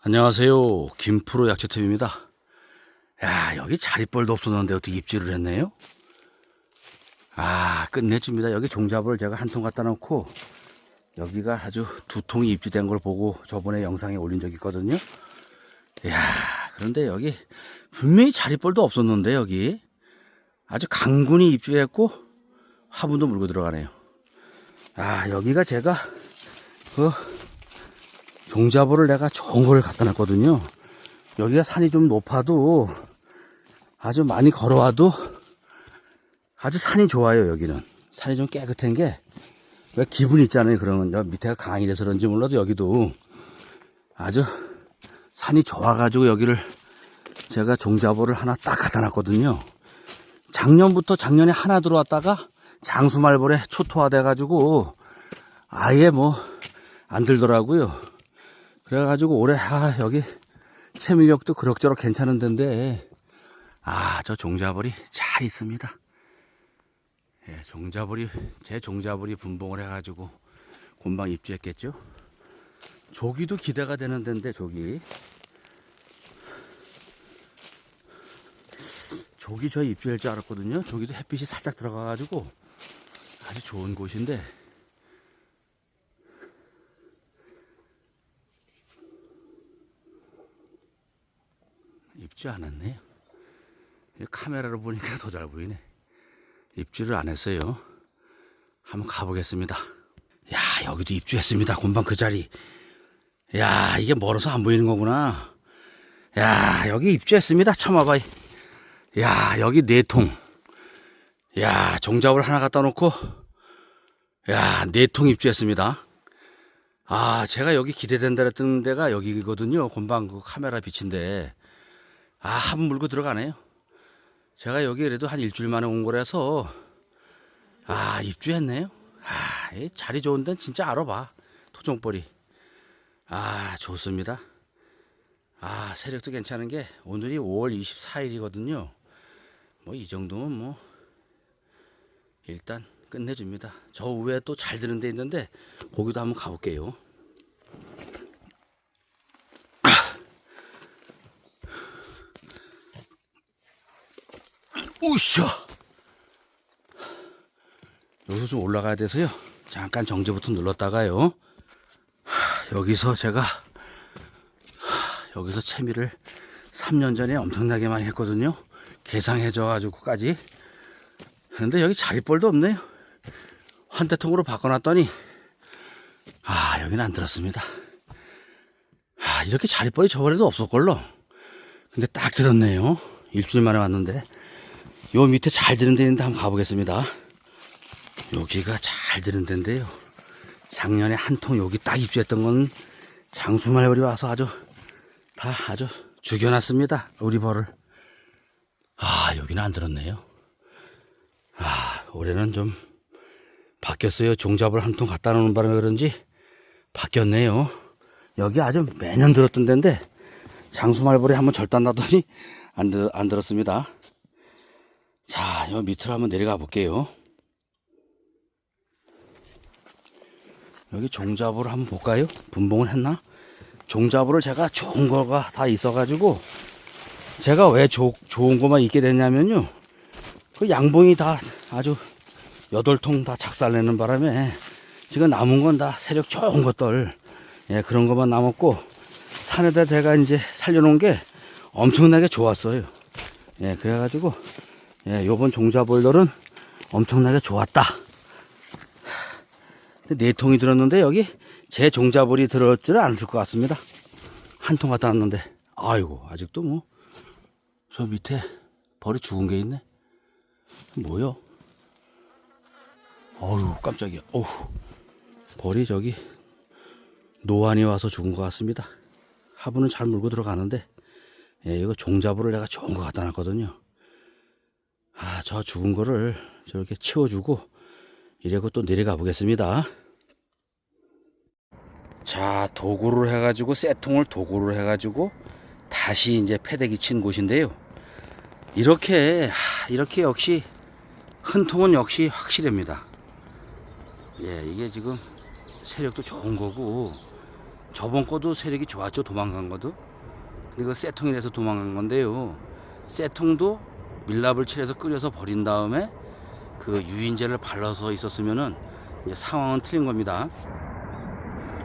안녕하세요. 김프로 약초탭입니다. 야, 여기 자리벌도 없었는데 어떻게 입질을 했네요? 아, 끝내줍니다. 여기 종잡을 제가 한 통 갖다 놓고, 여기가 아주 두 통이 입질된 걸 보고 저번에 영상에 올린 적이 있거든요. 야, 그런데 여기 분명히 자리벌도 없었는데, 여기. 아주 강군이 입질했고, 화분도 물고 들어가네요. 아, 여기가 제가, 그, 종자보를 내가 좋은 걸 갖다 놨거든요. 여기가 산이 좀 높아도 아주 많이 걸어와도 아주 산이 좋아요, 여기는. 산이 좀 깨끗한 게, 왜 기분 있잖아요, 그러면. 여 밑에가 강이라서 그런지 몰라도 여기도 아주 산이 좋아가지고 여기를 제가 종자보를 하나 딱 갖다 놨거든요. 작년부터 작년에 하나 들어왔다가 장수말벌에 초토화돼가지고 아예 뭐 안 들더라고요. 그래가지고 올해 아 여기 채밀력도 그럭저럭 괜찮은 데인데 아 저 종자벌이 잘 있습니다. 예, 종자벌이 제 종자벌이 분봉을 해가지고 곤방 입주했겠죠. 조기도 기대가 되는 데인데 조기 조기 저희 입주할 줄 알았거든요. 조기도 햇빛이 살짝 들어가가지고 아주 좋은 곳인데 했네요. 이 카메라로 보니까 더 잘 보이네. 입주를 안 했어요. 한번 가보겠습니다. 야, 여기도 입주했습니다. 곤방 그 자리. 야, 이게 멀어서 안 보이는 거구나. 야, 여기 입주했습니다. 참아봐. 야, 여기 네 통. 야, 종잡을 하나 갖다 놓고, 야, 네 통 입주했습니다. 아, 제가 여기 기대된다 했던 데가 여기거든요. 곤방 그 카메라 빛인데. 아, 한번 물고 들어가네요. 제가 여기 그래도 한 일주일 만에 온 거라서, 아, 입주했네요. 아, 이 자리 좋은 데는 진짜 알아봐. 토종벌이. 아, 좋습니다. 아, 세력도 괜찮은 게 오늘이 5월 24일이거든요. 뭐 이 정도면 뭐 일단 끝내줍니다. 저 위에 또 잘 드는 데 있는데 거기도 한번 가볼게요. 우샤! 여기서 좀 올라가야 돼서요. 잠깐 정지부터 눌렀다가요. 하, 여기서 제가 하, 여기서 채미를 3년 전에 엄청나게 많이 했거든요. 개상해져가지고까지. 그런데 여기 자리벌도 없네요. 환대통으로 바꿔놨더니 아 여기는 안 들었습니다. 아 이렇게 자리벌이 저번에도 없었걸로. 근데 딱 들었네요. 일주일 만에 왔는데 요 밑에 잘 드는 데 있는데 한번 가보겠습니다. 여기가 잘 드는 데인데요. 작년에 한 통 여기 딱 입주했던 건 장수말벌이 와서 아주 다 아주 죽여놨습니다. 우리 벌을. 아, 여기는 안 들었네요. 아, 올해는 좀 바뀌었어요. 종잡을 한 통 갖다 놓는 바람에 그런지 바뀌었네요. 여기 아주 매년 들었던 데인데 장수말벌이 한번 절단 나더니 안, 들, 안 들었습니다. 자, 요 밑으로 한번 내려가 볼게요. 여기 종잡으로 한번 볼까요? 분봉을 했나? 종잡으를 제가 좋은 거가 다 있어가지고 제가 왜 조, 좋은 거만 있게 됐냐면요. 그 양봉이 다 아주 여덟 통 다 작살내는 바람에 지금 남은 건 다 세력 좋은 것들 예, 그런 것만 남았고 산에다 제가 이제 살려놓은 게 엄청나게 좋았어요. 예, 그래가지고 예, 요번 종자보일러는 엄청나게 좋았다. 네 통이 들었는데 여기 제 종자볼이 들었지는 않을 것 같습니다. 한 통 갖다 놨는데 아이고 아직도 뭐 저 밑에 벌이 죽은 게 있네. 뭐요? 어휴 깜짝이야. 어휴 벌이 저기 노안이 와서 죽은 것 같습니다. 화분은 잘 물고 들어가는데 예, 이거 종자볼을 내가 좋은 거 갖다 놨거든요. 아, 저 죽은 거를 저렇게 치워주고 이래고 또 내려가 보겠습니다. 자, 도구를 해가지고 쇠통을 도구를 해가지고 다시 이제 패대기 친 곳인데요. 이렇게 하, 이렇게 역시 큰 통은 역시 확실합니다. 예, 이게 지금 세력도 좋은 거고 저번 거도 세력이 좋았죠 도망간 거도 그 쇠통이라서 도망간 건데요 쇠통도 밀랍을 칠해서 끓여서 버린 다음에 그 유인제를 발라서 있었으면은 상황은 틀린 겁니다.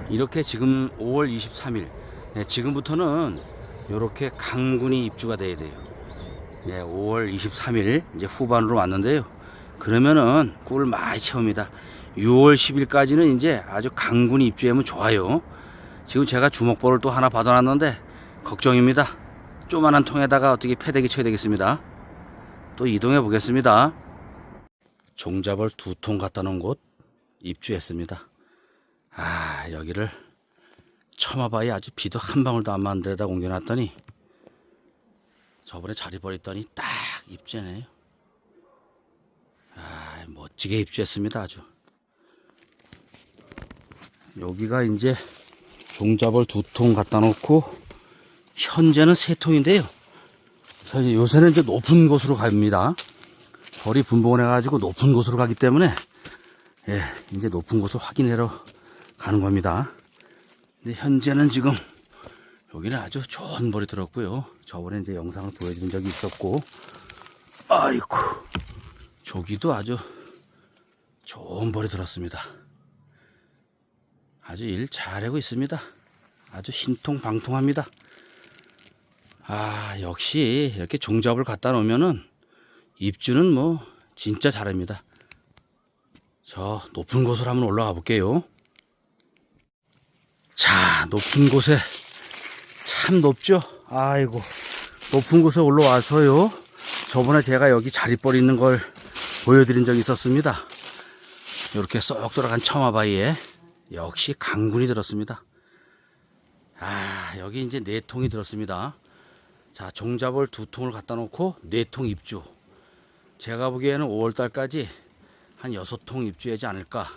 이렇게 지금 5월 23일 예, 지금부터는 이렇게 강군이 입주가 돼야 돼요. 예, 5월 23일 이제 후반으로 왔는데요. 그러면은 꿀 많이 채웁니다. 6월 10일까지는 이제 아주 강군이 입주하면 좋아요. 지금 제가 주먹볼을 또 하나 받아놨는데 걱정입니다. 조만한 통에다가 어떻게 패대기 쳐야 되겠습니다. 또 이동해 보겠습니다. 종잡을 두 통 갖다 놓은 곳 입주했습니다. 아 여기를 처마바위 아주 비도 한 방울도 안 맞는 데다 옮겨놨더니 저번에 자리 버렸더니 딱 입주해네요. 아 멋지게 입주했습니다 아주. 여기가 이제 종잡을 두 통 갖다 놓고 현재는 세 통인데요. 그래서 이제 요새는 이제 높은 곳으로 갑니다. 벌이 분봉을 해가지고 높은 곳으로 가기 때문에 예, 이제 높은 곳을 확인하러 가는 겁니다. 근데 현재는 지금 여기는 아주 좋은 벌이 들었고요. 저번에 이제 영상을 보여드린 적이 있었고, 아이고, 저기도 아주 좋은 벌이 들었습니다. 아주 일 잘하고 있습니다. 아주 신통방통합니다. 아, 역시 이렇게 종잡을 갖다 놓으면은 입주는 뭐 진짜 잘합니다. 저 높은 곳으로 한번 올라가 볼게요. 자, 높은 곳에 참 높죠? 아이고, 높은 곳에 올라와서요. 저번에 제가 여기 자리벌 있는 걸 보여드린 적이 있었습니다. 이렇게 쏙 들어간 처마바위에 역시 강군이 들었습니다. 아, 여기 이제 네 통이 들었습니다. 자, 종잡을 두 통을 갖다 놓고 네 통 입주. 제가 보기에는 5월 달까지 한 여섯 통 입주하지 않을까.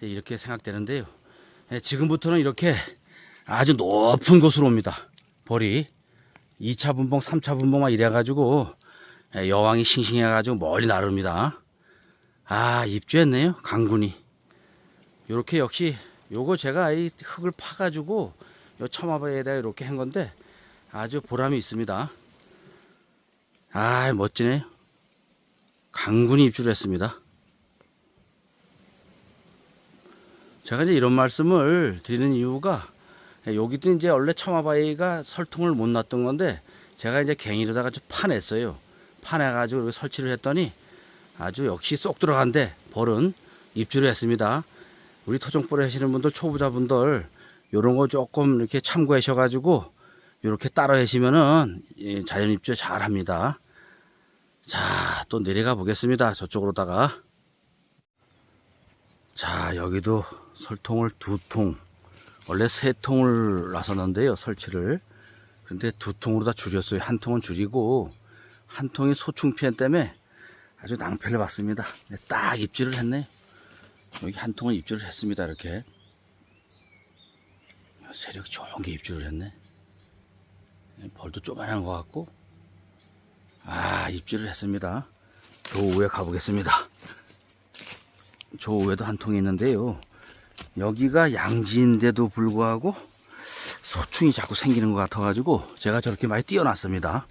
네, 이렇게 생각되는데요. 예, 지금부터는 이렇게 아주 높은 곳으로 옵니다. 벌이. 2차 분봉, 3차 분봉만 이래가지고 예, 여왕이 싱싱해가지고 멀리 나릅니다. 아, 입주했네요. 강군이. 요렇게 역시 요거 제가 이 흙을 파가지고 요 처마바에다 이렇게 한 건데 아주 보람이 있습니다. 아 멋지네요. 강군이 입주를 했습니다. 제가 이제 이런 말씀을 드리는 이유가 여기도 이제 원래 처마바위가 설통을 못 놨던 건데 제가 이제 갱이로다가 좀 파냈어요. 파내가지고 설치를 했더니 아주 역시 쏙 들어간데 벌은 입주를 했습니다. 우리 토종벌 하시는 분들 초보자분들 요런 거 조금 이렇게 참고하셔가지고 이렇게 따라 하시면은 예, 자연 입주 잘 합니다. 자, 또 내려가 보겠습니다. 저쪽으로다가. 자, 여기도 설통을 두 통, 원래 세 통을 놨었는데요, 설치를. 근데 두 통으로 다 줄였어요. 한 통은 줄이고, 한 통이 소충 피해 때문에 아주 낭패를 봤습니다. 네, 딱 입지를 했네. 여기 한 통은 입주를 했습니다. 이렇게 세력 좋은 게 입주를 했네. 벌도 조만한 것 같고 아 입주를 했습니다. 조우에 가보겠습니다. 조우에도 한 통이 있는데요. 여기가 양지인데도 불구하고 소충이 자꾸 생기는 것 같아 가지고 제가 저렇게 많이 띄워놨습니다.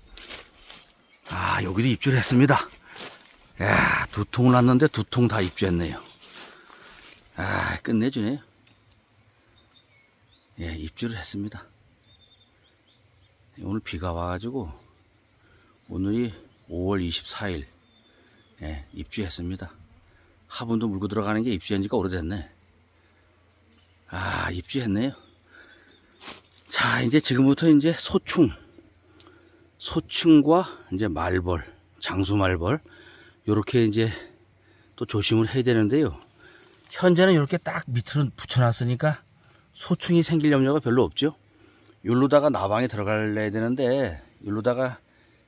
아 여기도 입주를 했습니다. 야, 두 통을 놨는데 두 통 다 입주했네요. 아, 끝내주네요. 예, 입주를 했습니다. 오늘 비가 와가지고, 오늘이 5월 24일, 예, 입주했습니다. 화분도 물고 들어가는 게 입주한 지가 오래됐네. 아, 입주했네요. 자, 이제 지금부터 이제 소충, 소충과 이제 말벌, 장수 말벌, 요렇게 이제 또 조심을 해야 되는데요. 현재는 이렇게 딱 밑으로 붙여놨으니까 소충이 생길 염려가 별로 없죠. 율로다가 나방에 들어갈래야 되는데 율로다가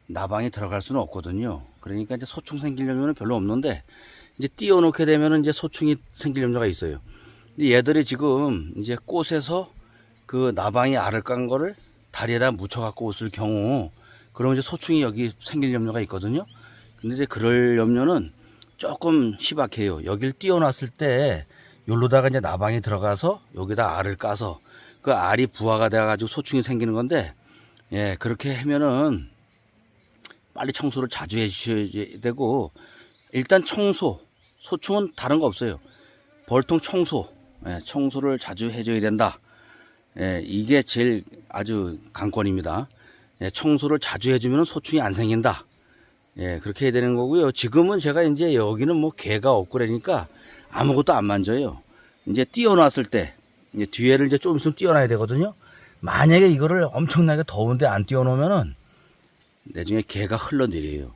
나방에 들어갈 수는 없거든요. 그러니까 이제 소충 생길 염려는 별로 없는데 이제 띄워놓게 되면은 이제 소충이 생길 염려가 있어요. 근데 얘들이 지금 이제 꽃에서 그 나방이 알을 깐 거를 다리에다 묻혀 갖고 옷을 경우 그러면 이제 소충이 여기 생길 염려가 있거든요. 근데 이제 그럴 염려는 조금 희박해요. 여기를 띄워놨을 때 여기로다가 이제 나방이 들어가서 여기다 알을 까서 그 알이 부화가 돼가지고 소충이 생기는 건데, 예, 그렇게 하면은 빨리 청소를 자주 해주셔야 되고, 일단 청소, 소충은 다른 거 없어요. 벌통 청소, 예, 청소를 자주 해줘야 된다. 예, 이게 제일 아주 관건입니다. 예, 청소를 자주 해주면 소충이 안 생긴다. 예, 그렇게 해야 되는 거고요. 지금은 제가 이제 여기는 뭐 개가 없고 그러니까 아무것도 안 만져요. 이제 띄워놨을 때, 이제 뒤에를 이제 좀 있으면 띄워놔야 되거든요. 만약에 이거를 엄청나게 더운데 안 띄워놓으면은 나중에 개가 흘러내려요.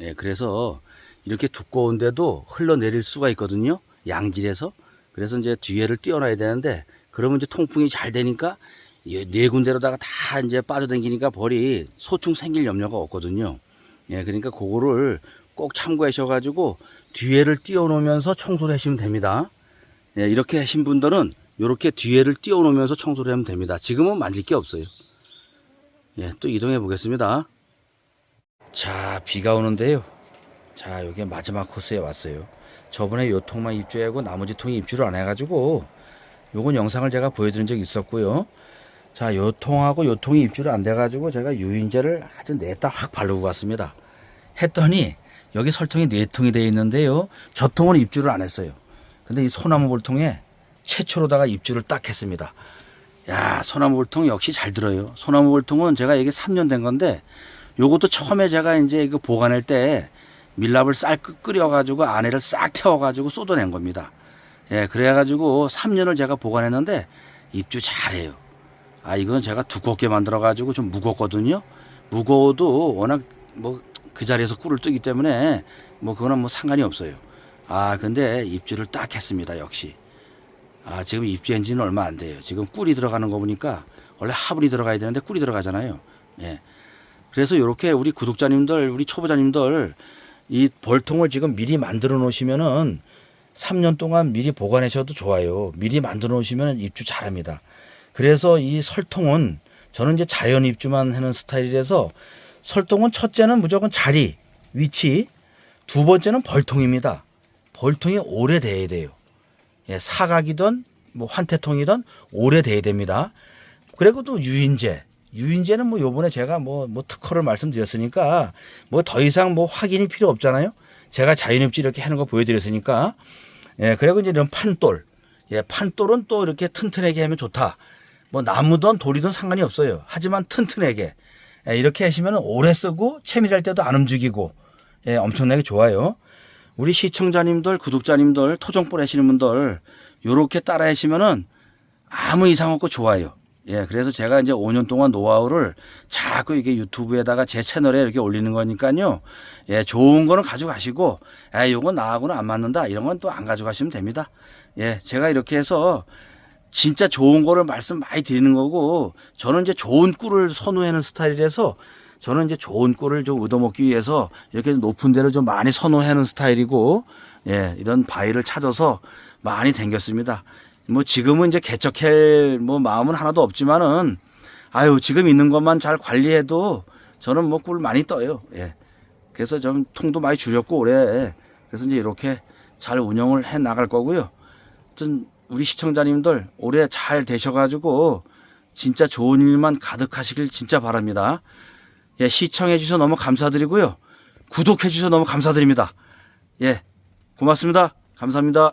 예, 그래서 이렇게 두꺼운데도 흘러내릴 수가 있거든요. 양질에서. 그래서 이제 뒤에를 띄워놔야 되는데, 그러면 이제 통풍이 잘 되니까 이네 군데로다가 다 이제 빠져다니니까 벌이 소충 생길 염려가 없거든요. 예, 그러니까 그거를 꼭 참고하셔가지고 뒤에를 띄워놓으면서 청소를 하시면 됩니다. 예, 이렇게 하신 분들은 이렇게 뒤에를 띄워놓으면서 청소를 하면 됩니다. 지금은 만질 게 없어요. 예, 또 이동해 보겠습니다. 자, 비가 오는데요. 자, 여기 마지막 코스에 왔어요. 저번에 요 통만 입주하고 나머지 통이 입주를 안 해가지고 요건 영상을 제가 보여드린 적이 있었고요. 자, 요 통하고 요 통이 입주를 안 돼가지고 제가 유인제를 아주 냈다 확 바르고 갔습니다. 했더니 여기 설통이 네 통이 되어 있는데요. 저 통은 입주를 안 했어요. 근데 이 소나무 볼통에 최초로다가 입주를 딱 했습니다. 야, 소나무 볼통 역시 잘 들어요. 소나무 볼통은 제가 이게 3년 된 건데 요것도 처음에 제가 이제 이거 보관할 때 밀랍을 쌀 끓- 끓여가지고 안에를 싹 태워가지고 쏟아낸 겁니다. 예, 그래가지고 3년을 제가 보관했는데 입주 잘해요. 아, 이건 제가 두껍게 만들어가지고 좀 무겁거든요. 무거워도 워낙 뭐 그 자리에서 꿀을 뜨기 때문에 뭐 그거는 뭐 상관이 없어요. 아, 근데 입주를 딱 했습니다. 역시. 아, 지금 입주한 지는 얼마 안 돼요. 지금 꿀이 들어가는 거 보니까 원래 화분이 들어가야 되는데 꿀이 들어가잖아요. 예. 그래서 이렇게 우리 구독자님들, 우리 초보자님들 이 벌통을 지금 미리 만들어 놓으시면은 3년 동안 미리 보관하셔도 좋아요. 미리 만들어 놓으시면 입주 잘합니다. 그래서 이 설통은 저는 이제 자연 입주만 하는 스타일이라서 설통은 첫째는 무조건 자리, 위치, 두 번째는 벌통입니다. 벌통이 오래돼야 돼요. 예, 사각이든 뭐 환태통이든 오래돼야 됩니다. 그리고 또 유인제. 유인제는 뭐 요번에 제가 뭐, 뭐 특허를 말씀드렸으니까 뭐 더 이상 뭐 확인이 필요 없잖아요. 제가 자연입지 이렇게 하는 거 보여드렸으니까. 예, 그리고 이제 이런 판돌. 예, 판돌은 또 이렇게 튼튼하게 하면 좋다. 뭐 나무든 돌이든 상관이 없어요. 하지만 튼튼하게. 예, 이렇게 하시면 오래 쓰고 채밀할 때도 안 움직이고 예, 엄청나게 좋아요. 우리 시청자님들, 구독자님들, 토종볼 하시는 분들 요렇게 따라 하시면은 아무 이상 없고 좋아요. 예, 그래서 제가 이제 5년 동안 노하우를 자꾸 이게 유튜브에다가 제 채널에 이렇게 올리는 거니까요. 예, 좋은 거는 가져가시고, 아, 요건 나하고는 안 맞는다. 이런 건 또 안 가져가시면 됩니다. 예, 제가 이렇게 해서 진짜 좋은 거를 말씀 많이 드리는 거고, 저는 이제 좋은 꿀을 선호하는 스타일이라서 저는 이제 좋은 꿀을 좀 얻어먹기 위해서 이렇게 높은 데를 좀 많이 선호하는 스타일이고, 예, 이런 바위를 찾아서 많이 댕겼습니다. 뭐 지금은 이제 개척할 뭐 마음은 하나도 없지만은 아유 지금 있는 것만 잘 관리해도 저는 뭐 꿀 많이 떠요. 예. 그래서 좀 통도 많이 줄였고 올해 그래서 이제 이렇게 잘 운영을 해 나갈 거고요. 하여튼 우리 시청자님들 올해 잘 되셔가지고 진짜 좋은 일만 가득하시길 진짜 바랍니다. 예, 시청해 주셔서 너무 감사드리고요. 구독해 주셔서 너무 감사드립니다. 예, 고맙습니다. 감사합니다.